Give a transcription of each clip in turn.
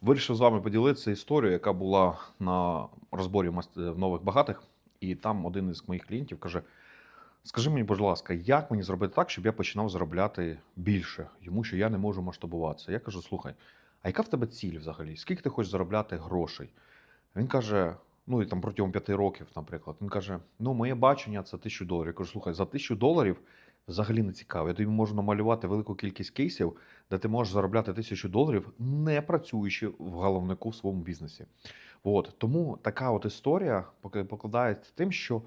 Вирішив з вами поділитися історією, яка була на розборі в нових багатих, і там один із моїх клієнтів каже: Скажи мені, будь ласка, як мені зробити так, щоб я починав заробляти більше, йому що я не можу масштабуватися. Я кажу: слухай, а яка в тебе ціль взагалі? Скільки ти хочеш заробляти грошей? Він каже: ну і там протягом п'яти років, наприклад. Він каже: Ну, моє бачення це тисячу доларів. Я кажу, слухай, за тисячу доларів взагалі не цікаво. Я тобі можу намалювати велику кількість кейсів, де ти можеш заробляти тисячу доларів, не працюючи в головнику в своєму бізнесі. От тому така от історія покладається тим, що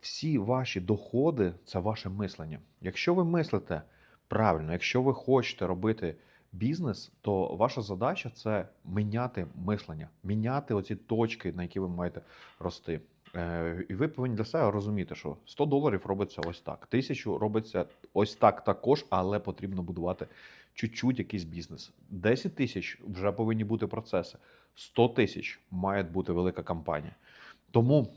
всі ваші доходи це ваше мислення. Якщо ви мислите правильно, якщо ви хочете робити бізнес, то ваша задача це міняти мислення, міняти оці точки, на які ви маєте рости. Е, І ви повинні для себе розуміти, що 100 доларів робиться ось так, тисячу робиться ось так також, але потрібно будувати чуть-чуть якийсь бізнес. 10 тисяч вже повинні бути процеси. 100 тисяч має бути велика компанія. Тому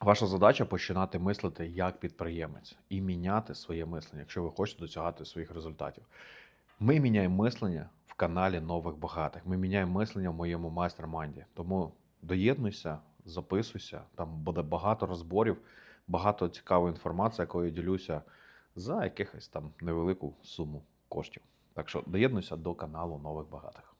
ваша задача починати мислити як підприємець і міняти своє мислення, якщо ви хочете досягати своїх результатів. Ми міняємо мислення в каналі нових багатих. Ми міняємо мислення в моєму майстер-манді. Тому доєднуйся, записуйся. Там буде багато розборів, багато цікавої інформації, якою я ділюся за якихось там невелику суму коштів. Так що доєднуйся до каналу нових багатих.